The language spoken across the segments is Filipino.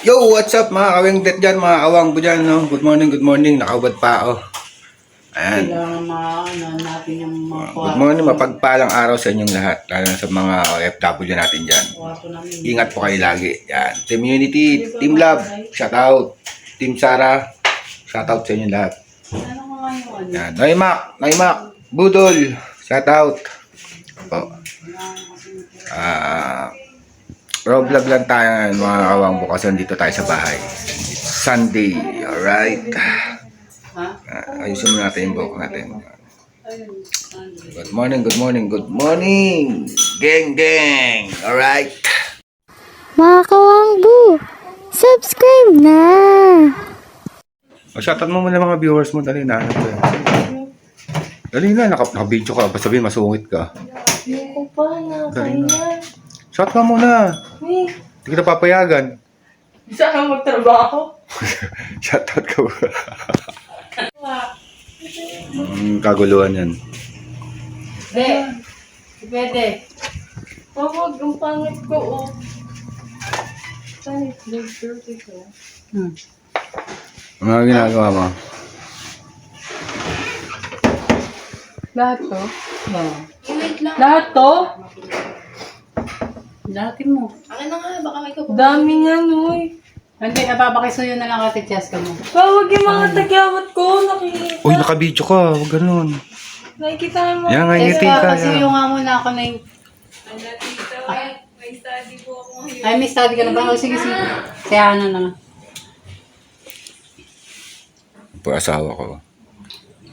Yo, what's up mga kawengdet dyan, mga kawang po dyan, no? Good morning, good morning, nakaubad pa ako. Ayan. Kailangan ma ano, natin yung mga Good morning, mapagpalang araw sa inyong lahat, lalo na sa mga OFW natin dyan. Ingat po kayo lagi. Yan. Team Unity, Team Love, shout out. Team Sara, shout out sa inyong lahat. Yan. Noimak, Noimak, Budol, shout out. Po. Ah, raw vlog lang tayo ngayon, mga kawang bukasan dito tayo sa bahay. Sunday, alright. Ha? Ah, ayusin mo natin yung buhok natin. Good morning, good morning, good morning! Gang, gang! Alright! Mga kawangbu, subscribe na! O, shoutout mo muna mga viewers mo. Dali na. Ano to? Dali na. Naka, naka-video ka. Basta sabihin, masungit ka. Ayoko pa, Dali na. Shout ka muna. Hindi kita papayagan. Saan magtrabaho? Shoutout ka ba? mm, kaguluhan yan. Hindi. Pwede. Huwag, ang pangit ko, oh. Pangit, dirty ko. Hmm. Ano ginagawa mo? Lahat to? Wait lang. Lahat to? Lahatin mo. Akin na nga, baka may kapag. Dami nga, Noy. Hindi, napapakisuyo na lang ate Cheska mo. Huwag yung mga tagyawat ko, nakikita. Uy, nakabidyo ka. Huwag ganun. Nakikita mo. Yan nga, ngiti ka. kasi yung nga muna ako na yung... May study po ako ngayon. Ay, may study ka na ba? O, sige, sige. Kaya ano na lang. Po, asawa ko.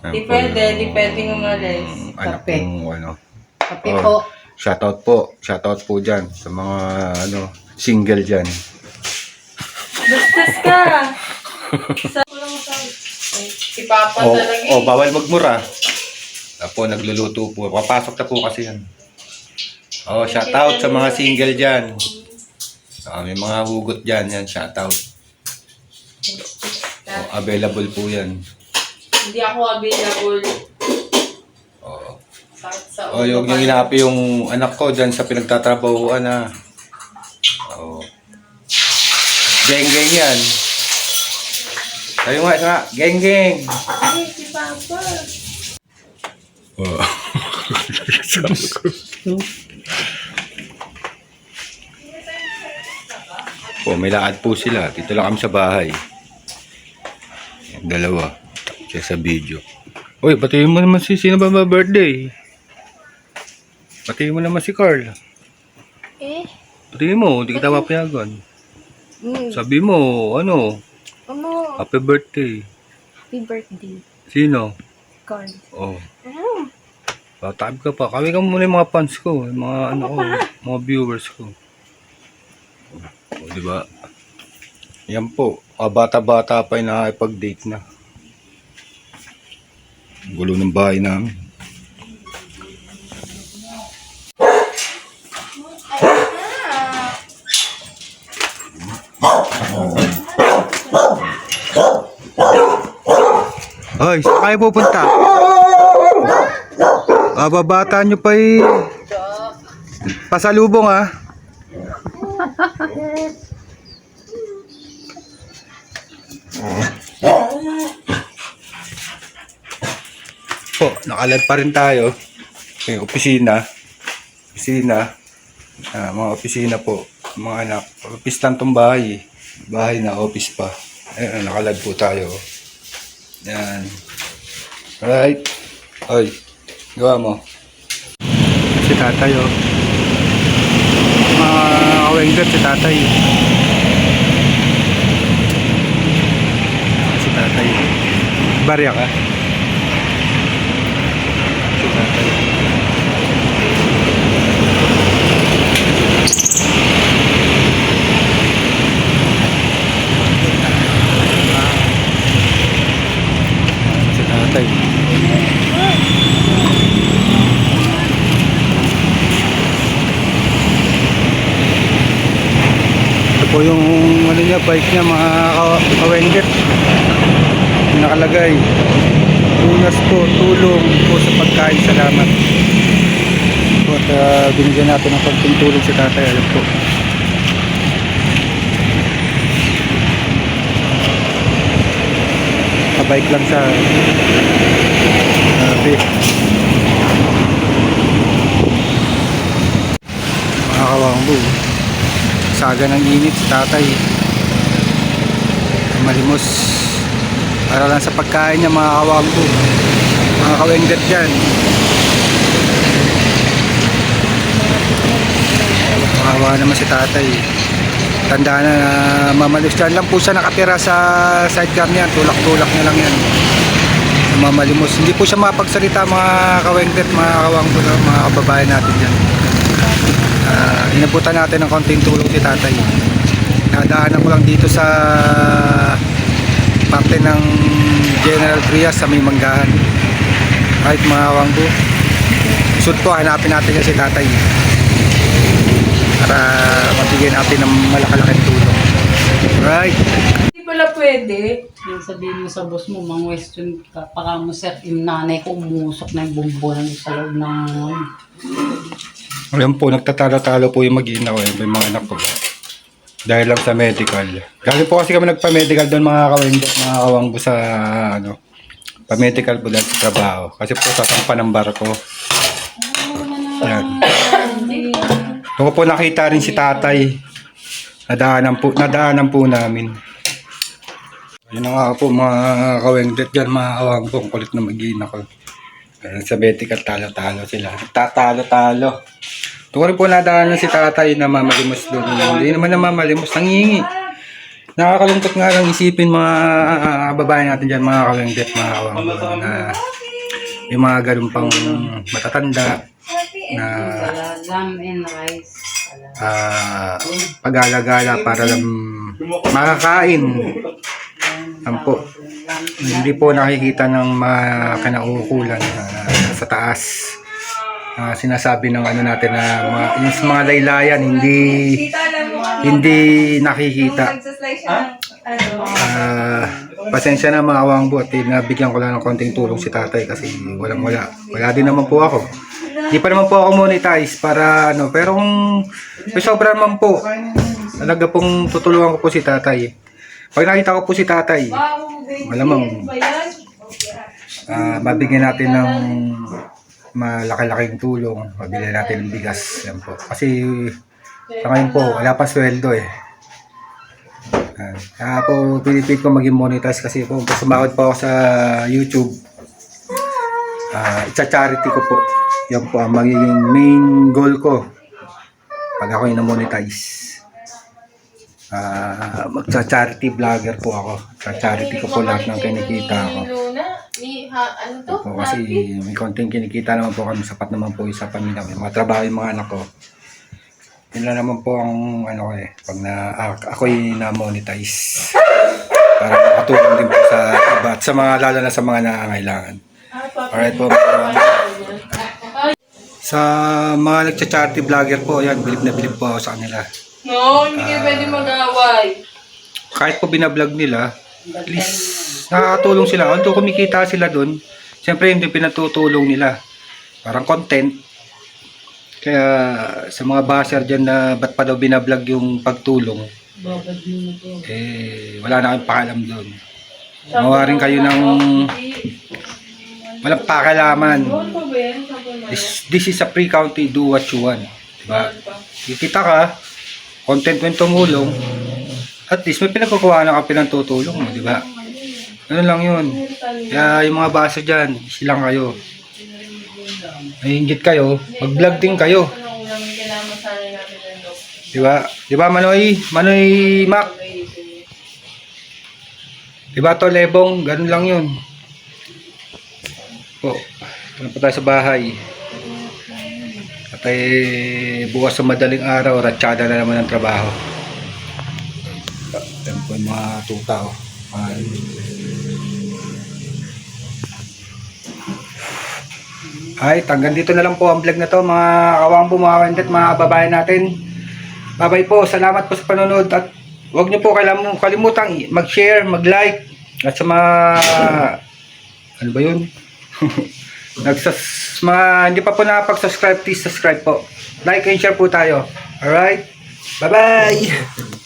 Di po pwede, di pwedeng umalis. Anak Kape. kong ano. Kape Oh. Shoutout po. Shoutout po dyan sa mga ano single dyan. Bastos ka! Sa. Si Papa Oh, talaga oh, eh. bawal magmura. Apo, nagluluto po. Papasok na po kasi yan. Oh, shoutout sa mga single dyan. Ah, may mga hugot dyan. Yan, shoutout. Oh, available po yan. Hindi ako available. Oh, sa oh yung, yung inapi yung anak ko dyan sa pinagtatrabahuan na. Oh. Geng geng yan. Sabi nga, nga, geng geng. Ay, si Papa. Oh. po, may lakad po sila. Dito lang kami sa bahay. Dalawa. Kaya sa video. Uy, batiin mo naman si sino ba ba birthday? Batiin mo naman si Carl. Eh? Batiin mo, hindi kita papayagan. Mm, Sabi mo, ano, ano? happy birthday. Happy birthday, Sino? Carl. Oh. Mm. Tatab ka pa. Kami ka muna yung mga fans ko, yung mga ano ko, mga viewers ko. O, di ba? Yan po. Mga bata-bata pa yung nakakipag-date na. Gulo ng bahay namin. Hoy, saan kayo pupunta? Bababata nyo pa eh. Pasalubong ah. Po, nakalad pa rin tayo. Yung opisina. Opisina. Ah, mga opisina po. Mga anak. Office lang tong bahay. eh. Bahay na office pa. Ayun, nakalad po tayo. Yan. Alright. Oy, gawa mo. Si tatay, oh. Mga kawenggat, si tatay. Si tatay. Barya ka? Si po yung ano niya, bike niya mga kawenggit nakalagay unas po tulong po sa pagkain salamat. Po at uh, binigyan natin ng pagtulong sa tatay alam po. Bike lang sa grabe. Uh, makakawang buo Saga ng init si tatay. Malimos. Para lang sa pagkain niya mga kawangbo. Mga kawenggat dyan. Makawa naman si tatay. Tanda na na mamalis dyan lang po siya nakatira sa sidecar niya. Tulak-tulak niya lang yan. Mamalimos. Hindi po siya mapagsalita mga kawengdet, mga kawangbo, mga kababayan natin dyan. Ah, inabutan natin ng konting tulong si tatay. Nadaanan ko lang dito sa parte ng General Trias sa may manggahan. Kahit mga kawangbo. Shoot po, hanapin natin si tatay para mabigyan natin ng malakalaking tulong. Right. Hindi pala pwede. Yung sabihin mo sa boss mo, mang question ka, baka mo sir, yung nanay ko umusok na yung bumbunan sa loob ng... Ayan po, nagtatalo-talo po yung mag-ina ko, yung mga anak ko. Dahil lang sa medical. Galing po kasi kami nagpa-medical doon mga kawangbo, mga kawangbo sa ano, pa-medical po dahil sa trabaho. Kasi po sa tampan ng barko. Ayan. Doon po nakita rin si tatay. Nadaanan po, nadaanan po namin. Yun na nga po mga kawengdet dyan, mga kawangbo, ang kulit na mag-ina ko. Ayan, Sa medical, talo-talo sila. Tatalo-talo. Doon po nadaanan si tatay na mamalimos doon. Hindi naman na mamalimos, nangingi. Nakakalungkot nga lang isipin mga uh, babae natin dyan, mga kawengdet, mga kawangbo, na may mga ganun pang matatanda na ah pag-alagala para lang makakain. Yan po. Hindi po nakikita ng mga kinaukulan ah, sa taas. Ah, sinasabi ng ano natin na mga, yung mga laylayan hindi hindi nakikita. Ah, pasensya na mga awang buhat eh, nabigyan ko lang ng konting tulong si tatay kasi walang wala. Wala din naman po ako. Hindi pa naman po ako monetize para ano, pero kung sobra naman po, talaga pong tutulungan ko po si tatay. Pag nakita ko po si tatay, malamang ah mabigyan natin ng malaki-laking tulong, mabili natin ng bigas. Yan po. Kasi sa ngayon po, wala pa sweldo eh. Ah, Kaya po, pinipit ko maging monetize kasi po, sumahod po ako sa YouTube, ah itcha-charity ko po. Yan po ang magiging main goal ko pag ako na-monetize. Ah, magsa-charity vlogger po ako. Sa charity ko po lahat ng kinikita ko. Ano to? Po, kasi may konting kinikita naman po kami, sapat naman po sa pamilya ko. Mga trabaho yung mga anak ko. Yun lang naman po ang ano ko eh, pag na, a- ako'y na-monetize. Para makatulong din po sa iba at sa mga, lalo na sa mga nangangailangan. Alright po. Sa mga nagcha-charity vlogger po, yan, bilib na bilib po ako sa kanila. No, hindi kayo pwede mag-away. kahit po binablog nila, at least nakakatulong sila. Although kumikita sila doon, siyempre hindi pinatutulong nila. Parang content. Kaya sa mga basher dyan na ba't pa daw binablog yung pagtulong, eh wala na kayong pakialam doon. Mawa rin kayo ng walang na. This, this is a free county, do what you want. Diba? Kikita ka, content mo yung tumulong, at least may pinagkukuha na ka pinantutulong mo, di ba? Ano lang yun. Kaya yung mga basa dyan, silang kayo. Naiingit kayo, mag-vlog din kayo. Di ba? Di ba Manoy? Manoy Mac? Di ba to Lebong? Ganun lang yun. Po. Ano pa tayo sa bahay? At eh, bukas sa madaling araw, ratsyada na naman ang trabaho. Yan po yung mga tuta. Oh. Mga- Ay, hanggang dito na lang po ang vlog na to mga kawangbo, mga kandet, mga babae natin. Bye-bye po. Salamat po sa panonood at huwag niyo po kalimutang i- mag-share, mag-like at sa mga ano ba 'yun? Nagsas mga hindi pa po nakapag-subscribe, please subscribe po. Like and share po tayo. Alright? Bye-bye!